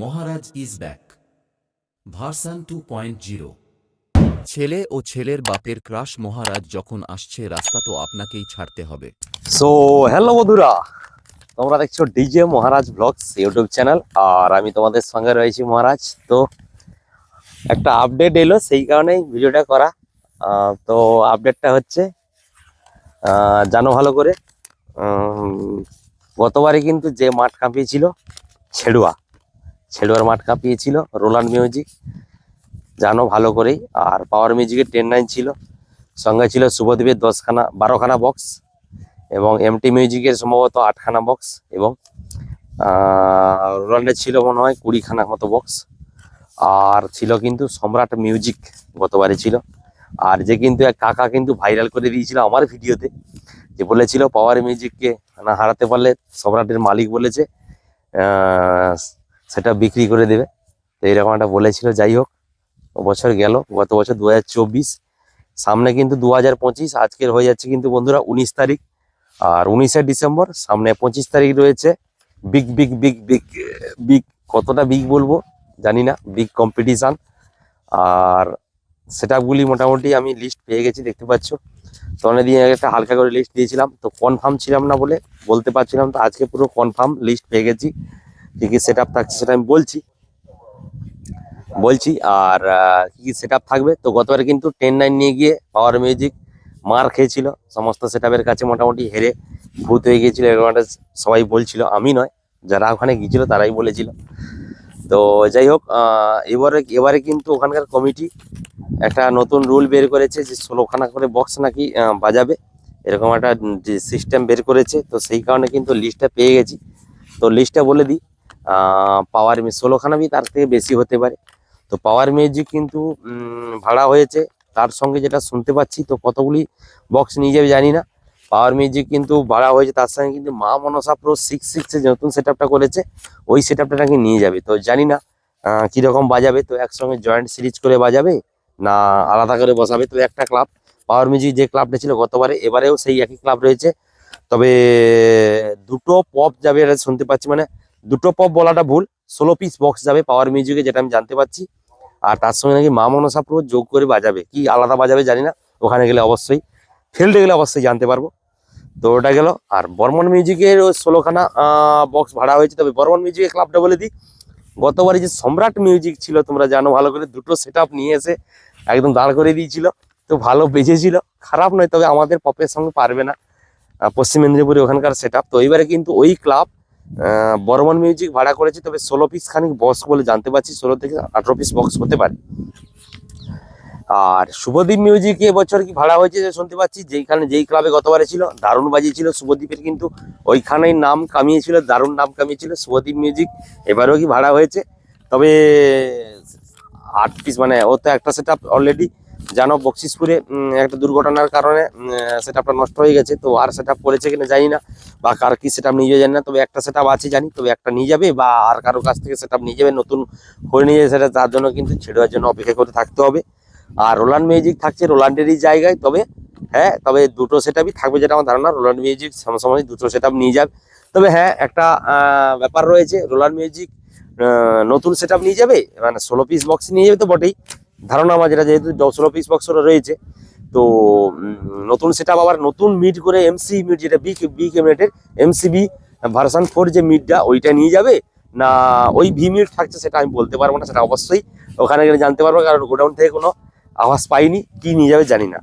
Maharaj is back. Version two point zero. ছেলে ও ছেলের বাপের ক্রাশ মহারাজ যখন আসছে রাস্তা তো আপনাকেই ছাড়তে হবে। সো হ্যালো বন্ধুরা। তোমরা দেখছ DJ Maharaj vlogs YouTube channel আর আমি তোমাদের সঙ্গে রয়েছি মহারাজ। তো একটা আপডেট এলো সেই কারণেই ভিডিওটা করা। তো আপডেটটা হচ্ছে জানো ভালো করে গতবারে কিন্তু যে মাঠ কাঁপিয়েছিল ছেড়ুয়া। ছেড়ুয়ার মাঠ কাঁপিয়েছিল রোলান্ড মিউজিক জানো ভালো করেই, আর পাওয়ার মিউজিকের টেন নাইন ছিল। সঙ্গে ছিল শুভদ্বীপের দশখানা, বারোখানা বক্স এবং এমটি মিউজিকের সম্ভবত আটখানা বক্স এবং রোলান্ডের ছিল মনে হয় কুড়িখানা মতো বক্স আর ছিল কিন্তু সম্রাট মিউজিক গতবারে ছিল। আর যে কিন্তু এক কাকা কিন্তু ভাইরাল করে দিয়েছিল আমার ভিডিওতে, যে বলেছিল পাওয়ার মিউজিককে না হারাতে পারলে সম্রাটের মালিক বলেছে সেটা বিক্রি করে দেবে। তো এরকম একটা বলেছিল, যাই হোক, বছর গেল, গত বছর দু সামনে কিন্তু দু হাজার পঁচিশ, আজকের হয়ে যাচ্ছে কিন্তু বন্ধুরা উনিশ তারিখ। আর উনিশে ডিসেম্বর, সামনে পঁচিশ তারিখ রয়েছে। Big big big big big, কতটা বিগ বলব জানি না, বিগ কম্পিটিশান। আর সেটআপগুলি মোটামুটি আমি লিস্ট পেয়ে গেছি, দেখতে পাচ্ছ। তো অনেকদিন আগে একটা হালকা করে লিস্ট দিয়েছিলাম, তো কনফার্ম ছিলাম না বলে বলতে পারছিলাম তো আজকে পুরো কনফার্ম লিস্ট পেয়ে গেছি। কি কি সেট থাকছে সেটা আমি বলছি। বলছি আর কি কি সেট থাকবে? তো গতবারে কিন্তু টেন নাইন নিয়ে গিয়ে পাওয়ার মিউজিক মার খেয়েছিল। সমস্ত সেটআপের কাছে মোটামুটি হেরে ভূত হয়ে গিয়েছিল এরকম একটা সবাই বলছিল। আমি নয়, যারা ওখানে গিয়েছিল তারাই বলেছিল। তো যাই হোক এবারে এবারে কিন্তু ওখানকার কমিটি একটা নতুন রুল বের করেছে যে ষোলোখানা করে বক্স নাকি বাজাবে। এরকম একটা সিস্টেম বের করেছে। তো সেই কারণে কিন্তু লিস্টটা পেয়ে গেছি। তো লিস্টটা বলে দিই। পাওয়ার ষোলোখানা বি তার থেকে বেশি হতে পারে। তো পাওয়ার মিউজিক কিন্তু ভাড়া হয়েছে। তার সঙ্গে যেটা শুনতে পাচ্ছি, তো কতগুলি বক্স নিয়ে যাবে জানি না। পাওয়ার মিউজিক কিন্তু ভাড়া হয়েছে, তার সঙ্গে কিন্তু মা মনসা প্রো সিক্স সিক্সের যে নতুন সেট করেছে, ওই সেট আপটা নাকি নিয়ে যাবে। তো জানি না কীরকম বাজাবে। তো একসঙ্গে জয়েন্ট সিরিজ করে বাজাবে, না আলাদা করে বসাবে। তো একটা ক্লাব পাওয়ার মিউজিক যে ক্লাবটা ছিল গতবারে, এবারেও সেই একই ক্লাব রয়েছে। তবে দুটো পপ যাবে এটা শুনতে পাচ্ছি। মানে দুটো পপ বলাটা ভুল ষোলো পিস বক্স যাবে পাওয়ার মিউজিকে যেটা আমি জানতে পাচ্ছি আর তার সঙ্গে নাকি মা মনসা প্রো যোগ করে বাজাবে। কি আলাদা বাজাবে জানি না, ওখানে গেলে অবশ্যই। ফিল্ডে গেলে অবশ্যই জানতে পারব। তো ওটা গেল, আর বর্মন মিউজিকের ওই ষোলোখানা বক্স ভাড়া হয়েছে। তবে বর্মন মিউজিকের ক্লাবটা বলে দিই, গতবারে যে সম্রাট মিউজিক ছিল, তোমরা জানো ভালো করে, দুটো সেট নিয়ে এসে একদম দাঁড় করে দিয়েছিল। তো ভালো বেজেছিল, খারাপ নয়, তবে আমাদের পপের সঙ্গে পারবে না। পশ্চিম মেদিনীপুরে ওখানকার সেট তো এইবারে কিন্তু ওই ক্লাব বর্মন মিউজিক ভাড়া করেছে, তবে ষোলো পিস খানিক বক্স বলে জানতে পারছি, ষোলো থেকে আঠেরো পিস বক্স হতে পারে। আর শুভদীপ মিউজিক এবছর কি ভাড়া হয়েছে শুনতে পাচ্ছি, যেইখানে যেই ক্লাবে গতবারে ছিল, দারুণ বাজিয়েছিল শুভদীপের কিন্তু ওইখানেই নাম কামিয়েছিল, দারুণ নাম কামিয়েছিল শুভদীপ মিউজিক এবারেও কি ভাড়া হয়েছে? তবে আট পিস মানে ও তো একটা সেট অলরেডি জানো বকশিসপুরে একটা দুর্ঘটনার কারণে সেট আপটা নষ্ট হয়ে গেছে, তো আর সেট আপ করেছে কিনা জানি না, বা কার কি সেট আপ নিয়ে জানি না, তবে একটা সেট আপ আছে জানি, তবে একটা নিয়ে যাবে, বা আর কারও কাছ থেকে সেট আপ নিয়ে যাবে, নতুন করে নিয়ে যাবে, সেটা তার জন্য কিন্তু ছেড়ে জন্য অপেক্ষা করে থাকতে হবে। আর রোলান্ড মিউজিক থাকছে রোলান্ডেরই জায়গায়, তবে হ্যাঁ তবে দুটো সেট থাকবে যেটা আমার ধারণা রোলান্ড মিউজিক সময় দুটো সেট নিয়ে যাবে। তবে হ্যাঁ একটা ব্যাপার রয়েছে রোলান্ড মিউজিক নতুন সেট নিয়ে যাবে মানে ষোলো পিস বক্স নিয়ে যাবে তো বটেই। ধারণা আমার যেটা যেহেতু ষোলো পিস বক্স রয়েছে, তো নতুন সেটা আবার নতুন মিড করে এমসি মিড যেটা বি বি ক্যাবিনেটের এমসিবি ভার্সান ফোর যে মিডটা ওইটা নিয়ে যাবে? না, ওই ভি মিড থাকছে সেটা আমি বলতে পারব না, সেটা অবশ্যই ওখানে গেলে জানতে পারব, কারণ গোডাউন থেকে কোনো আওয়াজ পাইনি, কি নিয়ে যাবে জানি না।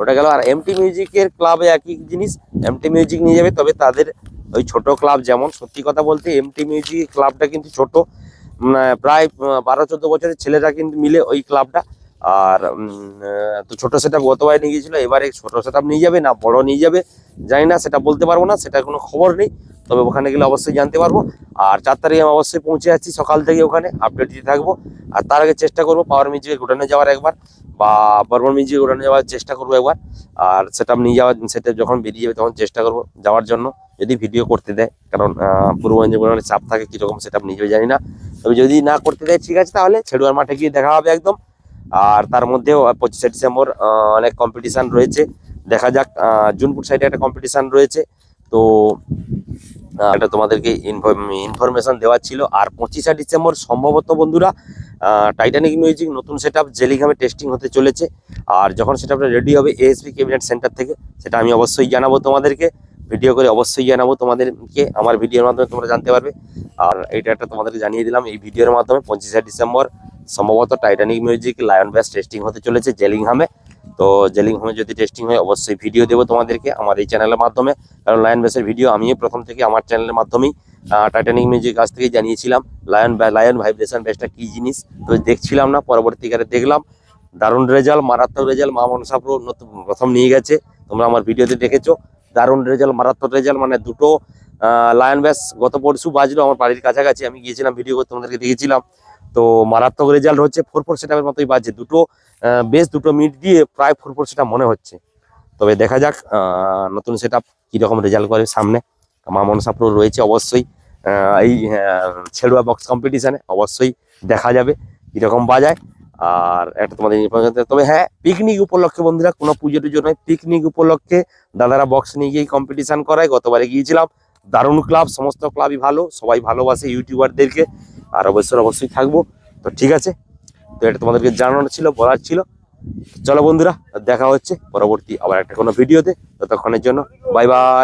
ওটা গেল আর এমটি মিউজিকের ক্লাবে একই জিনিস এমটি মিউজিক নিয়ে যাবে, তবে তাদের ওই ছোট ক্লাব যেমন, সত্যি কথা বলতে এমটি মিউজিক ক্লাবটা কিন্তু ছোট প্রায় বারো, চোদ্দ বছরের ছেলেরা কিন্তু মিলে ওই ক্লাবটা। আর তো ছোট সেটা গতবারে নিয়ে গিয়েছিল, এবারে ছোট সেট নিয়ে যাবে না বড় নিয়ে যাবে, জানি না, সেটা বলতে পারব না সেটা কোনো খবর নেই। তবে ওখানে গেলে অবশ্যই জানতে পারব। আর চার তারিখে আমি অবশ্যই পৌঁছে যাচ্ছি, সকাল থেকে ওখানে আপডেট দিতে থাকব। আর তার আগে চেষ্টা করব পাওয়ার মিউজিকে ঘুরানো যাওয়ার একবার, বা বর্মন মিউজিকে ঘুরানো যাওয়ার চেষ্টা করব একবার। আর সেটা নিয়ে যাওয়ার সেটা যখন বেরিয়ে যাবে তখন চেষ্টা করব যাওয়ার জন্য, যদি ভিডিও করতে দেয়। কারণ পূর্ব অনেক চাপ থাকে, কীরকম সেটা নিয়ে যাবে জানি না। তবে যদি না করতে দেয়, ঠিক আছে, তাহলে ছেড়ুয়ার মাঠে গিয়ে দেখা হবে একদম। আর তার মধ্যেও পঁচিশে ডিসেম্বর অনেক কম্পিটিশান রয়েছে। দেখা যাক জুনপুর সাইডে একটা কম্পিটিশান রয়েছে। তো এটা তোমাদেরকে ইনফরমেশন দেওয়া ছিল। আর পঁচিশে ডিসেম্বর সম্ভবত বন্ধুরা টাইটানিক মিউজিক নতুন সেট আপ জেলিংহামে টেস্টিং হতে চলেছে। আর যখন সেটা রেডি হবে এএসপি ক্যাবিনেট সেন্টার থেকে, সেটা আমি অবশ্যই জানাব তোমাদেরকে। ভিডিও করে অবশ্যই জানাব তোমাদেরকে, আমার ভিডিওর মাধ্যমে তোমরা জানতে পারবে। আর এইটা একটা তোমাদেরকে জানিয়ে দিলাম, এই ভিডিওর মাধ্যমে পঁচিশে ডিসেম্বর সম্ভবত Titanic music lion bass testing হতে চলেছে জেলিংহামে। তো জেলিংহামে যদি টেস্টিং হয়, অবশ্যই ভিডিও দেবো তোমাদেরকে আমার এই চ্যানেলের মাধ্যমে। কারণ লায়ন ব্যাসের ভিডিও আমি প্রথম থেকে আমার চ্যানেলের মাধ্যমেই টাইটানিক মিউজিক কাছ থেকে জানিয়েছিলাম লায়ন লায়ন ভাইব্রেশন ব্যাসটা কী জিনিস? তো দেখছিলাম না, পরবর্তীকালে দেখলাম। দারুণ রেজাল্ট মারাত্মক রেজাল্ট মা মনসা প্রো নতুন প্রথম নিয়ে গেছে। তোমরা আমার ভিডিওতে দেখেছ। দারুণ রেজাল্ট মারাত্মক রেজাল্ট মানে দুটো লায়ন ব্যাস গত পরশু বাজলো, আমার বাড়ির কাছাকাছি, আমি গিয়েছিলাম ভিডিও করতে তোমাদেরকে দেখেছিলাম তো মারাত্মক রেজাল্ট হচ্ছে ফোর ফোর সেটাপের মতোই বাজছে, দুটো বেশ দুটো মিট দিয়ে প্রায় ফোর ফোর সেটা মনে হচ্ছে। তবে দেখা যাক নতুন সেট আপ কীরকম রেজাল্ট করে সামনে। মা মনসা রয়েছে অবশ্যই এই ছেড়ুয়া বক্স কম্পিটিশানে অবশ্যই দেখা যাবে কীরকম বাজায়। আর একটা তোমাদের দিতে- তবে হ্যাঁ পিকনিক উপলক্ষে বন্ধুরা, কোনো পুজো টুজো নয় পিকনিক উপলক্ষে দাদারা বক্স নিয়ে গিয়ে কম্পিটিশন করায়। গতবারে গিয়েছিলাম, দারুণ ক্লাব সমস্ত ক্লাবই ভালো, সবাই ভালোবাসে ইউটিউবারদেরকে আর অবশ্যই অবশ্যই থাকব। তো ঠিক আছে, তো এটা তোমাদেরকে জানানো ছিল, বলার ছিল। চলো বন্ধুরা, দেখা হচ্ছে পরবর্তী আবার একটা কোনো ভিডিওতে, ততক্ষণের জন্য বাই বাই